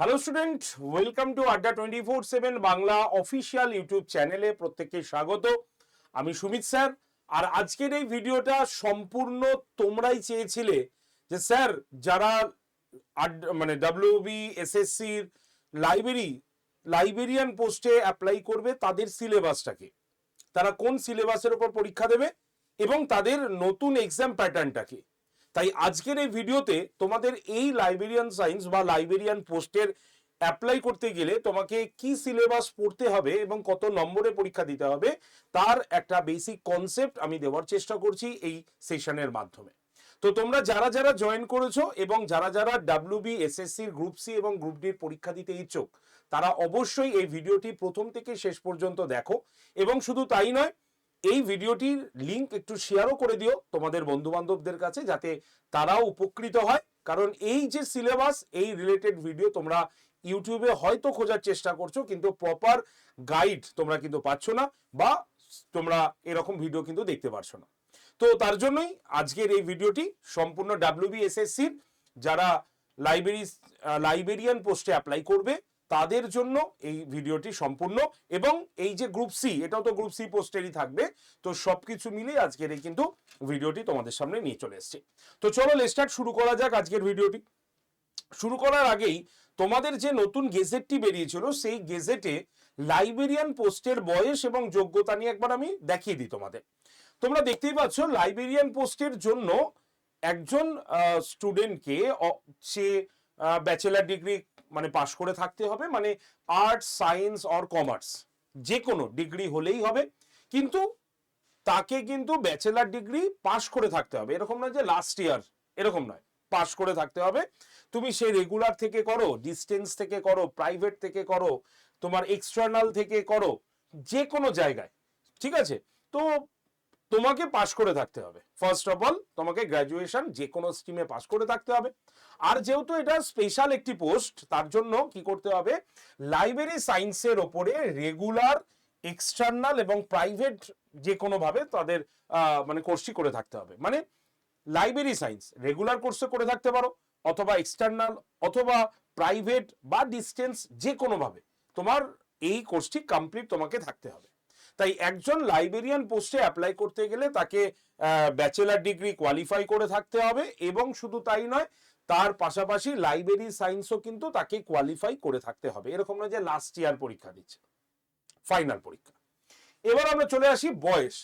Hello student welcome to Adda twenty four seven Bangla official YouTube চ্যানেলে প্রত্যেককে স্বাগত। আমি সুমিত স্যার। আর আজকের এই ভিডিওটা সম্পূর্ণ তোমরাই চেয়েছিলে যে, স্যার, যারা মানে ডাব্লিউবি এসএসসির লাইব্রেরি লাইব্রেরিয়ান পোস্টে অ্যাপ্লাই করবে, তাদের সিলেবাসটাকে তারা কোন সিলেবাসের ওপর পরীক্ষা দেবে এবং তাদের নতুন এক্সাম প্যাটার্নটা কি তাই আজকের এই ভিডিওতে তোমাদের এই লাইব্রেরিয়ান সায়েন্স বা লাইব্রেরিয়ান পোস্টের অ্যাপ্লাই করতে গেলে তোমাকে কি সিলেবাস পড়তে হবে এবং কত নম্বরে পরীক্ষা দিতে হবে, তার একটা বেসিক কনসেপ্ট আমি দেওয়ার চেষ্টা করছি এই সেশনের মাধ্যমে। তো তোমরা যারা যারা জয়েন করেছ এবং যারা যারা ডাব্লিউবি এসএসসির গ্রুপ সি এবং গ্রুপ ডির পরীক্ষা দিতে ইচ্ছুক, তারা অবশ্যই এই ভিডিওটি প্রথম থেকে শেষ পর্যন্ত দেখো এবং শুধু তাই নয় এই ভিডিওটির লিংক একটু শেয়ারও করে দিও তোমাদের বন্ধু বান্ধবদের কাছে যাতে তারাও উপকৃত হয়। কারণ এই যে সিলেবাস এই রিলেটেড ভিডিও তোমরা ইউটিউবে হয়তো খোঁজার চেষ্টা করছ, কিন্তু প্রপার গাইড তোমরা কিন্তু পাচ্ছ না বা তোমরা এরকম ভিডিও কিন্তু দেখতে পারছ না। তো তার জন্যই আজকের এই ভিডিওটি সম্পূর্ণ ডাব্লিউবি এসএসসির যারা লাইব্রেরি লাইব্রেরিয়ান পোস্টে অ্যাপ্লাই করবে তাদের জন্য এই ভিডিওটি সম্পূর্ণ এবং এই যে গ্রুপ সি এটাও তো গ্রুপ সি পোস্টেরই থাকবে। তো সবকিছু মিলিয়ে আজকের এই কিন্তু ভিডিওটি তোমাদের সামনে নিয়ে চলে এসেছে। তো চলো স্টার্ট শুরু করা যাক আজকের ভিডিওটি। শুরু করার আগেই তোমাদের যে নতুন গেজেটটি বেরিয়েছিল, সেই গেজেটে লাইব্রেরিয়ান পোস্টের বয়স এবং যোগ্যতা নিয়ে একবার আমি দেখিয়ে দিই তোমাদের। তোমরা দেখতেই পাচ্ছ লাইব্রেরিয়ান পোস্টের জন্য একজন স্টুডেন্টকে সে ব্যাচেলার ডিগ্রি মানে পাশ করে থাকতে হবে মানে আর্টস সায়েন্স অর কমার্স যে কোনো ডিগ্রি হলেই হবে, কিন্তু তাকে কিন্তু ব্যাচেলার ডিগ্রি পাশ করে থাকতে হবে। এরকম নয় যে লাস্ট ইয়ার এরকম নয়। পাশ করে থাকতে হবে। তুমি সে রেগুলার থেকে করো ডিস্টেন্স থেকে করো প্রাইভেট থেকে করো, তোমার এক্সটার্নাল থেকে করো যে কোনো জায়গায়। ঠিক আছে? তো তোমাকে পাশ করে থাকতে হবে। ফার্স্ট অফ অল তোমাকে গ্র্যাজুয়েশন যে কোনো স্ট্রিমে পাশ করে থাকতে হবে। আর যেহেতু এটা স্পেশাল একটি পোস্ট তার জন্য কি করতে হবে? লাইব্রেরি সায়েন্সের ওপরে রেগুলার এক্সটার্নাল এবং প্রাইভেট যে কোনোভাবে তাদের মানে কোর্সটি করে থাকতে হবে। মানে লাইব্রেরি সায়েন্স রেগুলার কোর্সে করে থাকতে পারো, অথবা এক্সটার্নাল অথবা প্রাইভেট বা ডিস্টেন্স যে কোনোভাবে। তোমার এই কোর্সটি কমপ্লিট তোমাকে থাকতে হবে। তাই একজন লাইব্রেরিয়ান পোস্টে অ্যাপ্লাই করতে গেলে তাকে ব্যাচেলার ডিগ্রি কোয়ালিফাই করে থাকতে হবে এবং শুধু তাই নয়, তার পাশাপাশি লাইব্রেরি সায়েন্সও কিন্তু তাকে কোয়ালিফাই করে থাকতে হবে। এরকম নয় যে লাস্ট ইয়ার পরীক্ষা দিচ্ছে ফাইনাল পরীক্ষা। এবার আমরা চলে আসি বয়স।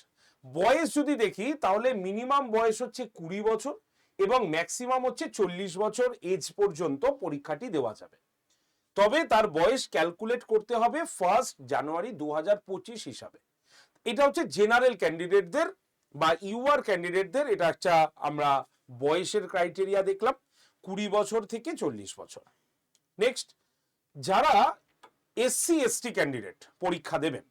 বয়স যদি দেখি, তাহলে মিনিমাম বয়স হচ্ছে কুড়ি বছর এবং ম্যাক্সিমাম হচ্ছে চল্লিশ বছর এজ পর্যন্ত পরীক্ষাটি দেওয়া যাবে। তবে তার বয়স ক্যালকুলেট করতে হবে ফার্স্ট জানুয়ারি দু হাজার পঁচিশ হিসাবে। এটা হচ্ছে জেনারেল ক্যান্ডিডেটদের বা ইউআর ক্যান্ডিডেটদের এটা একটা আমরা বয়সের ক্রাইটেরিয়া দেখলাম, কুড়ি বছর থেকে চল্লিশ বছর। নেক্সট যারা এসসি এসটি ক্যান্ডিডেট পরীক্ষা দেবেন,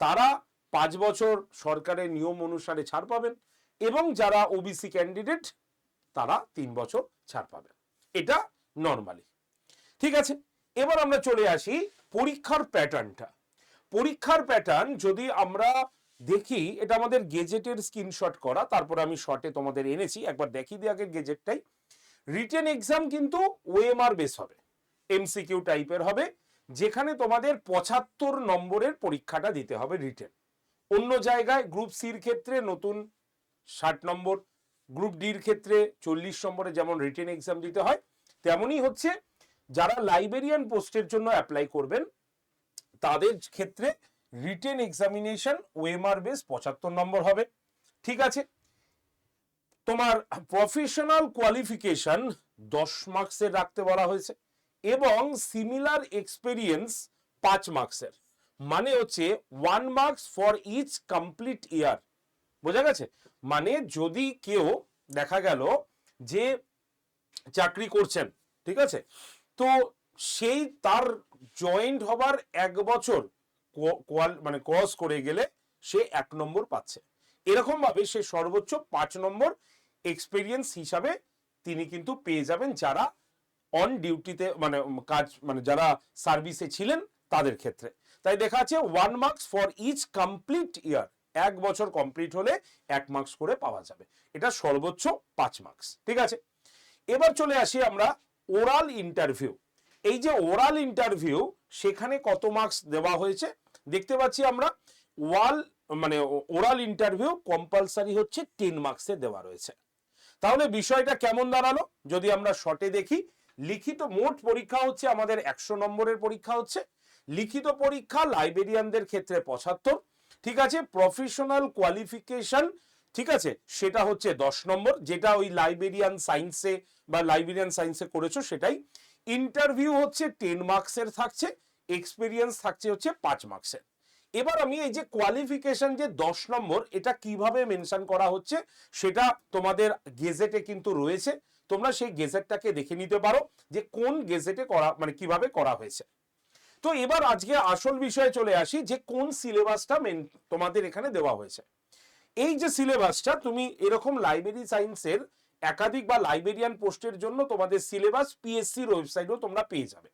তারা পাঁচ বছর সরকারের নিয়ম অনুসারে ছাড় পাবেন এবং যারা ওবিসি ক্যান্ডিডেট তারা তিন বছর ছাড় পাবেন। এটা নর্মালি ঠিক আছে? এবার আমরা চলে আসি পরীক্ষার প্যাটার্নটা। পরীক্ষার প্যাটার্ন যদি আমরা দেখি, এটা আমাদের গেজেটের স্ক্রিনশট করা, তারপর আমি শর্টে তোমাদের এনেছি, একবার দেখিয়ে দিই আগের গেজেটটাই। রিটেন এক্সাম কিন্তু ওএমআর বেস হবে, এমসিকিউ টাইপের হবে, যেখানে তোমাদের পঁচাত্তর নম্বরের পরীক্ষাটা দিতে হবে রিটেন। অন্য জায়গায় গ্রুপ সির ক্ষেত্রে নতুন ষাট নম্বর, গ্রুপ ডির ক্ষেত্রে চল্লিশ নম্বরে যেমন রিটেন এক্সাম দিতে হয়, তেমনই হচ্ছে যারা লাইব্রেরিয়ান পোস্টের জন্য অ্যাপ্লাই করবেন, তাদের ক্ষেত্রে রিটেন এক্সামিনেশন ওএমআর বেস পঁচাত্তর নম্বর হবে। ঠিক আছে? তোমার প্রফেশনাল কোয়ালিফিকেশন দশ মার্কসের রাখতে বলা হয়েছে এবং সিমিলার এক্সপেরিয়েন্স পাঁচ মার্কসের মানে হচ্ছে one marks for each complete year বোঝা গেছে? মানে যদি কেউ দেখা গেল যে চাকরি করছেন, ঠিক আছে? তো সেই তার জয়েন্ট হবার এক বছর মানে ক্রস করে গেলে সে এক নম্বর পাচ্ছে। এরকম ভাবে সে সর্বোচ্চ পাঁচ নম্বর এক্সপেরিয়েন্স হিসাবে তিনি কিন্তু পেয়ে যাবেন যারা অন ডিউটিতে মানে কাজ মানে যারা সার্ভিসে ছিলেন তাদের ক্ষেত্রে। তাই দেখা যাচ্ছে one marks for each complete year এক বছর কমপ্লিট হলে এক মার্কস করে পাওয়া যাবে। এটা সর্বোচ্চ পাঁচ মার্কস ঠিক আছে? এবার চলে আসি আমরা ওরাল ইন্টারভিউ এই যে ওরাল ইন্টারভিউ সেখানে কত মার্কস দেওয়া হয়েছে? দেখতে পাচ্ছি আমরা ওয়াল মানে ওরাল ইন্টারভিউ কম্পালসারি হচ্ছে টেন মার্কসে দেওয়া রয়েছে। তাহলে বিষয়টা কেমন দাঁড়াল? যদি আমরা শর্টে দেখি, লিখিত মোট পরীক্ষা হচ্ছে আমাদের একশো নম্বরের পরীক্ষা হচ্ছে। লিখিত পরীক্ষা লাইব্রেরিয়ানদের ক্ষেত্রে পঁচাত্তর। ঠিক আছে প্রফেশনাল কোয়ালিফিকেশন ঠিক আছে? সেটা হচ্ছে দশ নম্বর, যেটা ওই লাইব্রেরিয়ান সায়েন্সে বা লাইব্রেরিয়ান সায়েন্সে করেছ সেটাই। ইন্টারভিউ হচ্ছে টেন মার্কসের থাকছে এক্সপিরিয়েন্স থাকছে হচ্ছে পাঁচ মার্কসের এবার আমি এই যে কোয়ালিফিকেশন যে দশ নম্বর, এটা কীভাবে মেনশন করা হচ্ছে, সেটা তোমাদের গেজেটে কিন্তু রয়েছে। তোমরা সেই গেজেটটাকে দেখে নিতে পারো যে কোন গেজেটে করা মানে কীভাবে করা হয়েছে। তো এবার আজকে আসল বিষয়ে চলে আসি যে কোন সিলেবাসটা মেন তোমাদের এখানে দেওয়া হয়েছে। এই যে সিলেবাসটা তুমি এরকম লাইব্রেরি সায়েন্সের একাধিক বা লাইব্রেরিয়ান পোস্টের জন্য তোমাদের সিলেবাস পিএসসির ওয়েবসাইটেও তোমরা পেয়ে যাবে।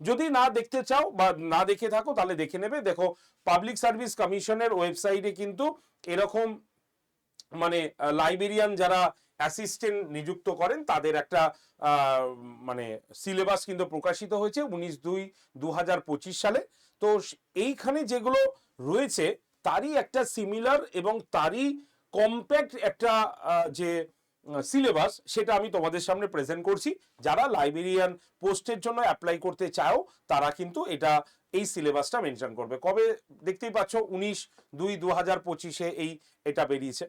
যদি না দেখতে চাও বা না দেখে থাকো, তাহলে দেখে নেবে। দেখো পাবলিক সার্ভিস কমিশনের ওয়েবসাইটে কিন্তু এরকম মানে লাইব্রেরিয়ান যারা অ্যাসিস্ট্যান্ট নিযুক্ত করেন, তাদের একটা মানে সিলেবাস কিন্তু প্রকাশিত হয়েছে উনিশ দুই দু সালে। তো এইখানে যেগুলো রয়েছে তারই একটা সিমিলার এবং তারই কম্প্যাক্ট একটা যে সিলেবাস সেটা আমি তোমাদের সামনে প্রেজেন্ট করছি। যারা লাইব্রেরিয়ান পোস্টের জন্য অ্যাপ্লাই করতে চাও, তারা কিন্তু এটা, এই সিলেবাসটা মেনশন করবে। কবে দেখতেই পাচ্ছ, উনিশ দুই দু হাজার পঁচিশে এই, এটা বেরিয়েছে।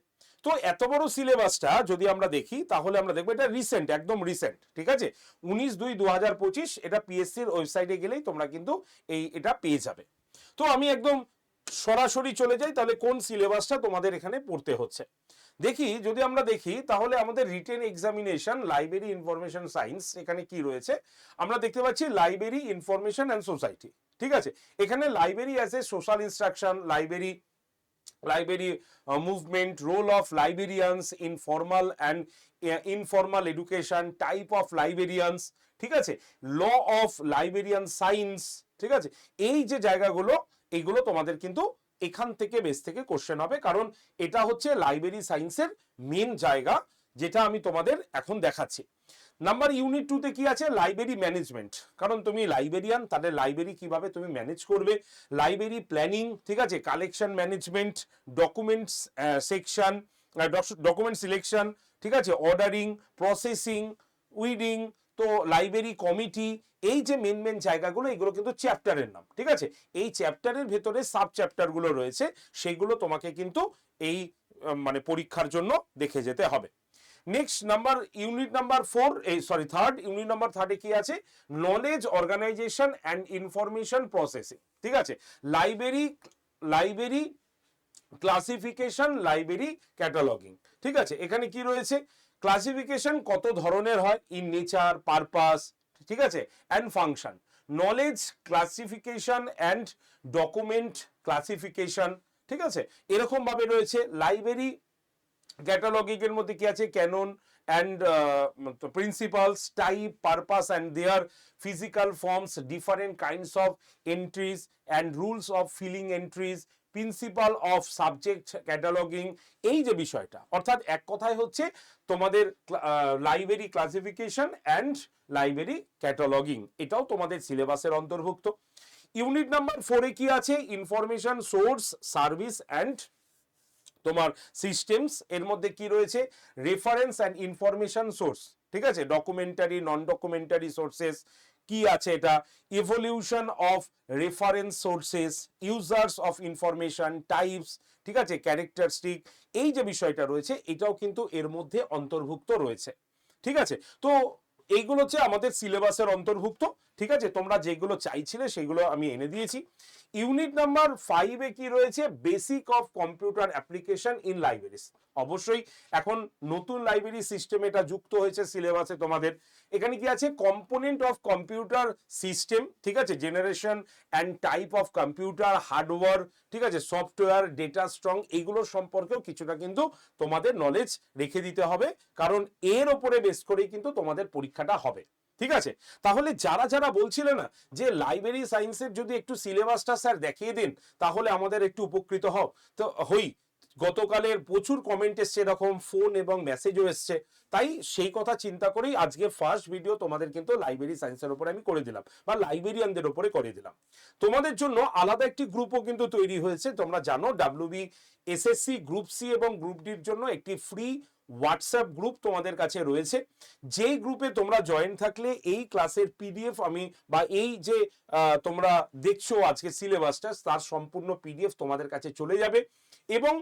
তো এত বড় সিলেবাসটা যদি আমরা দেখি, তাহলে আমরা দেখব এটা রিসেন্ট একদম রিসেন্ট ঠিক আছে? উনিশ দুই দু হাজার পঁচিশ, এটা পিএসসির ওয়েবসাইটে গেলেই তোমরা কিন্তু এই এটা পেয়ে যাবে। তো আমি একদম সরাসরি চলে যাই তাহলে কোন সিলেবাসটা তোমাদের এখানে পড়তে হচ্ছে? দেখি যদি আমরা দেখি তাহলে আমাদের written examination library information science এখানে কি রয়েছে? আমরা দেখতে পাচ্ছি লাইব্রেরি ইনফরমেশন অ্যান্ড সোসাইটি ঠিক আছে? এখানে library A social instruction library library movement role of librarians in formal and uh, informal education type ঠিক আছে? ল অফ লাইব্রেরিয়ান সায়েন্স ঠিক আছে? এই যে জায়গাগুলো এইগুলো তোমাদের কিন্তু এখান থেকে বেস থেকে কোশ্চেন হবে। কারণ এটা হচ্ছে লাইব্রেরি সায়েন্সের মেন জায়গা, যেটা আমি তোমাদের এখন দেখাচ্ছি। নাম্বার ইউনিট টুতে কি আছে? লাইব্রেরি ম্যানেজমেন্ট কারণ তুমি লাইব্রেরিয়ান তাহলে লাইব্রেরি কীভাবে তুমি ম্যানেজ করবে? লাইব্রেরি প্ল্যানিং ঠিক আছে? Collection management documents section document selection ঠিক আছে? অর্ডারিং প্রসেসিং উইডিং তো লাইব্রেরি কমিটি এই যে মেন মেন জায়গাগুলো, এগুলো কিন্তু চ্যাপ্টারের নাম, ঠিক আছে? এই চ্যাপ্টারের ভেতরে সাব চ্যাপ্টারগুলো রয়েছে, সেগুলো তোমাকে কিন্তু এই মানে পরীক্ষার জন্য দেখে যেতে হবে। Next number unit number four এই সরি থার্ড ইউনিট নাম্বার থার্ডে কি আছে? Knowledge organization and information processing ঠিক আছে? Library library classification library cataloguing ঠিক আছে? এখানে কি রয়েছে? ক্লাসিফিকেশন কত ধরনের হয়? ইন নেচার পারপাস ঠিক আছে? And function knowledge classification and document classification ঠিক আছে? এরকম ভাবে রয়েছে। লাইব্রেরি ক্যাটালগিং এর মধ্যে কি আছে? Canon and principles type purpose and their physical forms different kinds of entries and rules of filing entries principle of subject cataloguing এই যে বিষয়টা, অর্থাৎ এক কথায় হচ্ছে তোমাদের library classification and library cataloguing এটাও তোমাদের সিলেবাসের অন্তর্ভুক্ত। ইউনিট নাম্বার ফোরে কি আছে? ইনফরমেশন সোর্স সার্ভিস অ্যান্ড তোমার সিস্টেমস এর মধ্যে কি রয়েছে? রেফারেন্স অ্যান্ড ইনফরমেশন সোর্স ঠিক আছে? ডকুমেন্টারি নন ডকুমেন্টারি সোর্সেস কি আছে এটা? Evolution of reference sources users of information types ঠিক আছে? ক্যারেক্টারিস্টিক এই যে বিষয়টা রয়েছে, এটাও কিন্তু এর মধ্যে অন্তর্ভুক্ত রয়েছে। ঠিক আছে? তো এইগুলো হচ্ছে আমাদের সিলেবাসের অন্তর্ভুক্ত। ঠিক আছে? তোমরা যেগুলো চাইছিলে সেগুলো আমি এনে দিয়েছি। ইউনিট নাম্বার ফাইভে কি রয়েছে? Basic of computer application in libraries অবশ্যই এখন নতুন লাইব্রেরি সিস্টেম এটা যুক্ত হয়েছে সিলেবাসে তোমাদের। এখানে কি আছে? কম্পোনেন্ট অফ কম্পিউটার সিস্টেম ঠিক আছে? Generation and type of computer hardware ঠিক আছে? সফটওয়্যার ডেটা স্ট্রং এইগুলো সম্পর্কেও কিছুটা কিন্তু তোমাদের নলেজ রেখে দিতে হবে। কারণ এর ওপরে বেস করেই কিন্তু তোমাদের পরীক্ষাটা হবে। ঠিক আছে? তাহলে যারা যারা বলছিলে না যে লাইব্রেরি সায়েন্সের যদি একটু সিলেবাসটা স্যার দেখিয়ে দিন, তাহলে আমাদের একটু উপকৃত হও। তো হই গতকালের প্রচুর কমেন্ট এসছে, এরকম ফোন এবং মেসেজও এসছে। তাই সেই কথা চিন্তা করেই আজকে ফার্স্ট ভিডিও তোমাদের কিন্তু লাইব্রেরি সায়েন্সের উপরে আমি করে দিলাম, বা লাইব্রেরিয়ানদের উপরে করে দিলাম। তোমাদের জন্য আলাদা একটি গ্রুপও কিন্তু তৈরি হয়েছে, তোমরা জানো W WB SSC group C এবং গ্রুপ ডির জন্য একটি ফ্রি হোয়াটসঅ্যাপ গ্রুপ তোমাদের কাছে রয়েছে। যেই গ্রুপে তোমরা জয়েন থাকলে এই ক্লাসের পিডিএফ আমি, বা এই যে তোমরা দেখছ আজকে সিলেবাসটা তার সম্পূর্ণ পিডিএফ তোমাদের কাছে চলে যাবে। এবং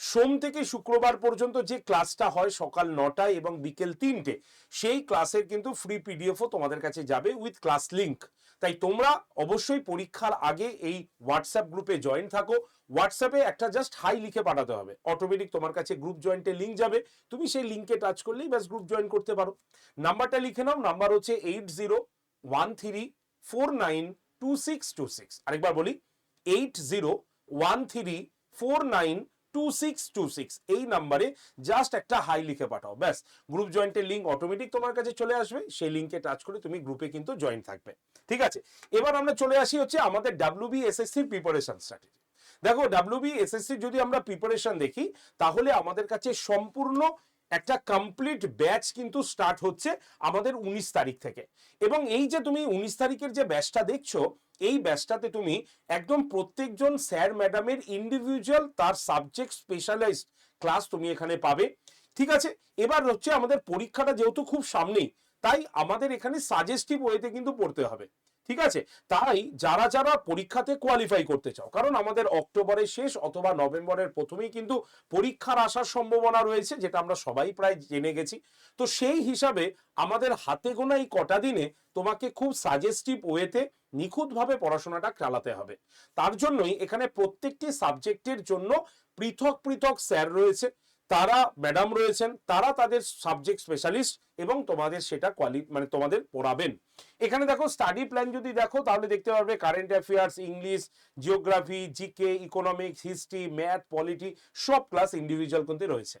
সোম থেকে শুক্রবার পর্যন্ত যে ক্লাসটা হয় সকাল নটায় এবং বিকেল তিনটে, সেই ক্লাসের কিন্তু ফ্রি পিডিএফও তোমাদের কাছে যাবে উইথ ক্লাস লিংক তাই তোমরা অবশ্যই পরীক্ষার আগে এই হোয়াটসঅ্যাপ গ্রুপে জয়েন থাকো। হোয়াটসঅ্যাপে একটা জাস্ট হাই লিখে পাঠাতে হবে। অটোমেটিক তোমার কাছে গ্রুপ জয়েন্টের লিঙ্ক যাবে। তুমি সেই লিঙ্কে টাচ করলেই ব্যাস গ্রুপ জয়েন করতে পারো। নাম্বারটা লিখে নাও। নাম্বার হচ্ছে eight zero one three four nine two six two six আরেকবার বলি eight zero one three four nine two six two six এই নাম্বারে জাস্ট একটা হাই লিখে পাঠাও। ব্যাস গ্রুপ জয়েন্টের লিঙ্ক অটোমেটিক তোমার কাছে চলে আসবে, সেই লিঙ্কে টাচ করে তুমি গ্রুপে কিন্তু জয়েন থাকবে। ঠিক আছে? এবার আমরা চলে আসি হচ্ছে আমাদের ডাব্লিউবি এসএসসির প্রিপারেশন স্ট্র্যাটেজি দেখো ডাব্লিউবি এসএসসি যদি আমরা প্রিপারেশন দেখি, তাহলে আমাদের কাছে সম্পূর্ণ একটা কমপ্লিট ব্যাচ কিন্তু স্টার্ট হচ্ছে আমাদের উনিশ তারিখ থেকে। এবং এই যে তুমি উনিশ তারিখের যে ব্যাচটা দেখছ এই ব্যাচটাতে তুমি একদম প্রত্যেকজন স্যার ম্যাডামের ইন্ডিভিজুয়াল তার সাবজেক্ট স্পেশালাইজড ক্লাস তুমি এখানে পাবে। ঠিক আছে? এবার হচ্ছে আমাদের পরীক্ষাটা যেহেতু খুব সামনেই, তাই আমাদের এখানে সাজেস্টিভ ওয়েতে কিন্তু পড়তে হবে। ঠিক আছে? তাই যারা যারা পরীক্ষাতে কোয়ালিফাই করতে চাও, কারণ আমাদের অক্টোবরের শেষ অথবা নভেম্বরের প্রথমেই কিন্তু পরীক্ষার আসার সম্ভাবনা রয়েছে, যেটা আমরা সবাই প্রায় জেনে গেছি। তো সেই হিসাবে আমাদের হাতে গোনা এই কটা দিনে তোমাকে খুব সাজেস্টিভ ওয়েতে নিখুঁতভাবে পড়াশোনাটা চালাতে হবে। তার জন্যই এখানে প্রত্যেকটি সাবজেক্টের জন্য পৃথক পৃথক স্যার রয়েছে। তারা ম্যাডাম রয়েছেন, তারা তাদের সাবজেক্ট স্পেশালিস্ট এবং তোমাদের সেটা কোয়ালি মানে তোমাদের পড়াবেন। এখানে দেখো স্টাডি প্ল্যান যদি দেখো, তাহলে দেখতে পারবে current affairs English geography GK economics history math polity সব ক্লাস ইন্ডিভিজুয়াল কিন্তু রয়েছে।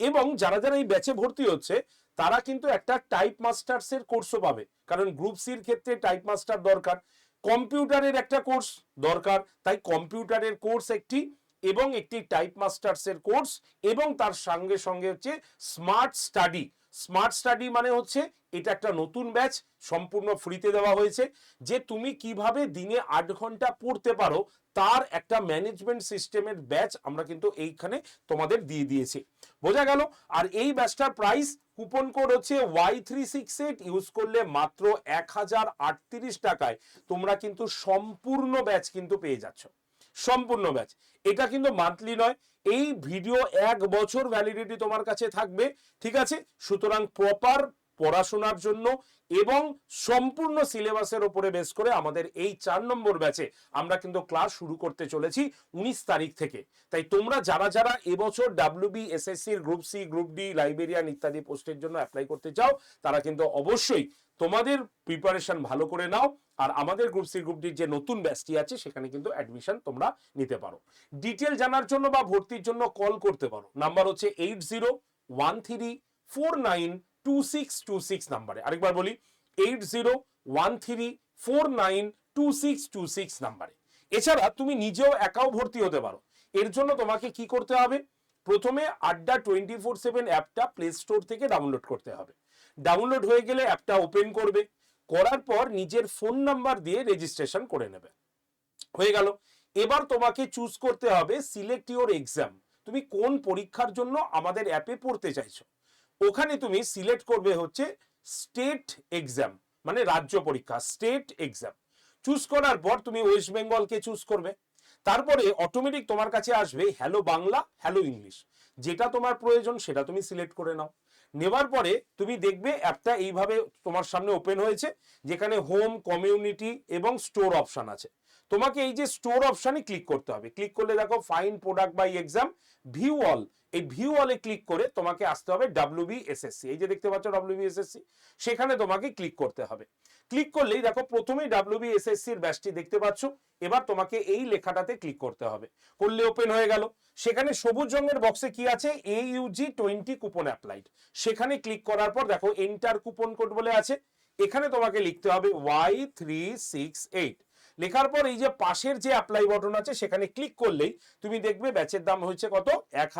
এবং যারা যারা এই ব্যাচে ভর্তি হচ্ছে, তারা কিন্তু একটা টাইপ মাস্টার্স এর কোর্সও পাবে। কারণ গ্রুপ সির ক্ষেত্রে টাইপ মাস্টার দরকার কম্পিউটারের একটা কোর্স দরকার, তাই কম্পিউটারের কোর্স একটি এবং একটি টাইপ মাস্টার্স এর কোর্স এবং তার সঙ্গে সঙ্গে হচ্ছে স্মার্ট স্টাডি স্মার্ট স্টাডি মানে হচ্ছে এটা একটা নতুন ব্যাচ সম্পূর্ণ ফ্রিতে দেওয়া হয়েছে, যে তুমি কীভাবে দিনে আট ঘণ্টা পড়তে পারো, তার একটা ম্যানেজমেন্ট সিস্টেমের ব্যাচ আমরা কিন্তু এইখানে তোমাদের দিয়ে দিয়েছি। বোঝা গেল? আর এই ব্যাচটার প্রাইস কুপন কোড হচ্ছে Y three six eight use করলে মাত্র এক হাজার আটত্রিশ টাকায় তোমরা কিন্তু সম্পূর্ণ ব্যাচ কিন্তু পেয়ে যাচ্ছ। সম্পূর্ণ ব্যাচ এটা কিন্তু মান্থলি নয়, এই ভিডিও এক বছর ভ্যালিডিটি তোমার কাছে থাকবে, ঠিক আছে? সুতরাং প্রপার পড়াশোনার জন্য এবং সম্পূর্ণ সিলেবাসের উপরে বেস করে আমাদের এই চার নম্বর ব্যাচে আমরা কিন্তু ক্লাস শুরু করতে চলেছি উনিশ তারিখ থেকে। তাই তোমরা যারা যারা এবছর W WB SSC group C group D librarian ইত্যাদি পোস্টের জন্য অ্যাপ্লাই করতে চাও, তারা কিন্তু অবশ্যই তোমাদের প্রিপারেশন ভালো করে নাও, আর আমাদের গ্রুপ সি গ্রুপ ডির যে নতুন ব্যাচটি আছে, সেখানে কিন্তু অ্যাডমিশন তোমরা নিতে পারো। ডিটেল জানার জন্য বা ভর্তির জন্য কল করতে পারো। নাম্বার হচ্ছে eight zero one three four nine two six two six নাম্বারে আরেকবার বলি eight zero one three four nine two six two six নাম্বারে এছাড়া তুমি নিজেও একাও ভর্তি হতে পারো। এর জন্য তোমাকে কি করতে হবে? প্রথমে আড্ডা টোয়েন্টি ফোর সেভেন অ্যাপটা প্লে স্টোর থেকে ডাউনলোড করতে হবে। ডাউনলোড হয়ে গেলে অ্যাপটা ওপেন করবে। করার পর নিজের ফোন নাম্বার দিয়ে রেজিস্ট্রেশন করে নেবে। হয়ে গেল। এবার তোমাকে চুজ করতে হবে সিলেক্ট ইওর এক্সাম তুমি কোন পরীক্ষার জন্য আমাদের অ্যাপে পড়তে চাইছো? ওখানে তুমি সিলেক্ট করবে হচ্ছে স্টেট এক্সাম মানে রাজ্য পরীক্ষা স্টেট এক্সাম চুজ করার পর তুমি ওয়েস্ট বেঙ্গলকে চুজ করবে। তারপরে অটোমেটিক তোমার কাছে আসবে হ্যালো বাংলা হ্যালো ইংলিশ যেটা তোমার প্রয়োজন সেটা তুমি সিলেক্ট করে নাও। নেবার পরে তুমি দেখবে অ্যাপটা এইভাবে তোমার সামনে ওপেন হয়েছে, যেখানে হোম কমিউনিটি এবং স্টোর অপশান আছে। তোমাকে এই যে স্টোর অপশানে ক্লিক করতে হবে। ক্লিক করলে দেখো find product by exam view all এই ভিউ অলে ক্লিক করে তোমাকে আসতে হবে ডাব্লিউবি এসএসসি এই যে দেখতে পাচ্ছ ডাব্লিউবি এসএসসি সেখানে তোমাকে ক্লিক করতে হবে। ক্লিক করলেই দেখো প্রথমেই ডাব্লিউবি এসএসসি এর ব্যাচটি দেখতে পাচ্ছ, এবার তোমাকে এই লেখাটাতে ক্লিক করতে হবে। করলে ওপেন হয়ে গেল। সেখানে সবুজ রঙের বক্সে কি আছে? A UG twenty coupon applied সেখানে ক্লিক করার পর দেখো এন্টার কুপন কোড বলে আছে। এখানে তোমাকে লিখতে হবে ওয়াই থ্রি সিক্স এইট লেখার পর এই যে পাশের যে অ্যাপ্লাই বটন আছে, সেখানে ক্লিক করলেই তুমি দেখবে ব্যাচের দাম হচ্ছে কত? এক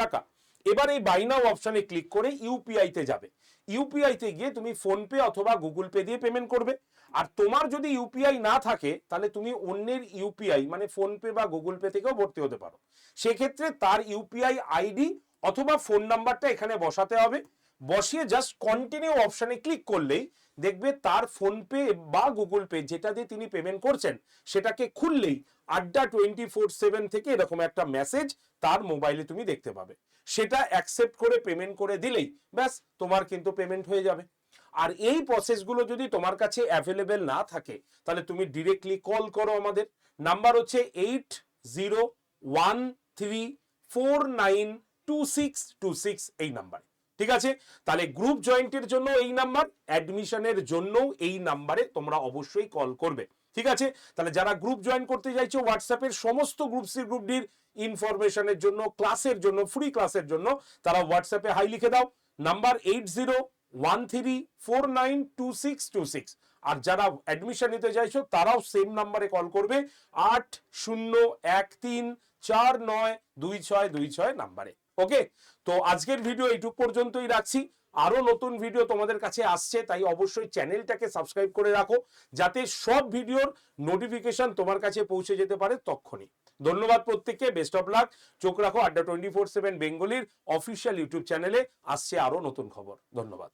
টাকা। এবার এই বাই নাও অপশনে ক্লিক করে ইউপিআই তে যাবে। ইউপিআই তে গিয়ে তুমি ফোনপে অথবা গুগল পে দিয়ে পেমেন্ট করবে। আর তোমার যদি ইউপিআই না থাকে, তাহলে তুমি অন্যের ইউপিআই মানে ফোনপে বা গুগল পে থেকেও ভর্তি হতে পারো। সেক্ষেত্রে তার ইউপিআই আইডি অথবা ফোন নাম্বারটা এখানে বসাতে হবে। বসিয়ে জাস্ট কন্টিনিউ অপশানে ক্লিক করলেই দেখবে তার ফোনপে বা গুগল পে যেটা দিয়ে তিনি পেমেন্ট করছেন, সেটাকে খুললেই আড্ডা টোয়েন্টি ফোর সেভেন থেকে এরকম একটা মেসেজ তার মোবাইলে তুমি দেখতে পাবে। সেটা অ্যাকসেপ্ট করে পেমেন্ট করে দিলেই ব্যাস, তোমার কিন্তু পেমেন্ট হয়ে যাবে। আর এই প্রসেসগুলো যদি তোমার কাছে অ্যাভেলেবেল না থাকে, তাহলে তুমি ডিরেক্টলি কল করো আমাদের। নাম্বার হচ্ছে eight zero one three four nine two six two six এই নাম্বারে ঠিক আছে? তাহলে গ্রুপ জয়েন্টের জন্য এই নাম্বার অ্যাডমিশনের জন্য এই নাম্বারে তোমরা অবশ্যই কল করবে। ঠিক আছে? তাহলে যারা গ্রুপ জয়েন করতে চাইছো হোয়াটসঅ্যাপের সমস্ত গ্রুপ সি গ্রুপ ডির ইনফরমেশনের জন্য ক্লাসের জন্য ফ্রি ক্লাসের জন্য তারা হোয়াটসঅ্যাপে হাই লিখে দাও। Number eight zero one three four nine two six two six আর যারা অ্যাডমিশন নিতে চাইছো, তারাও সেম নাম্বারে কল করবে। আট শূন্য এক তিন চার নয় দুই ছয় দুই ছয় নাম্বারে ওকে তো আজকের ভিডিও এইটুক পর্যন্তই রাখছি। আরও নতুন ভিডিও তোমাদের কাছে আসছে, তাই অবশ্যই চ্যানেলটাকে সাবস্ক্রাইব করে রাখো, যাতে সব ভিডিওর নোটিফিকেশন তোমার কাছে পৌঁছে যেতে পারে তক্ষণি। ধন্যবাদ প্রত্যেককে বেস্ট অফ লাক চোখ রাখো আড্ডা টোয়েন্টি ফোর সেভেন বেঙ্গলির অফিসিয়াল ইউটিউব চ্যানেলে আসছে আরও নতুন খবর। ধন্যবাদ।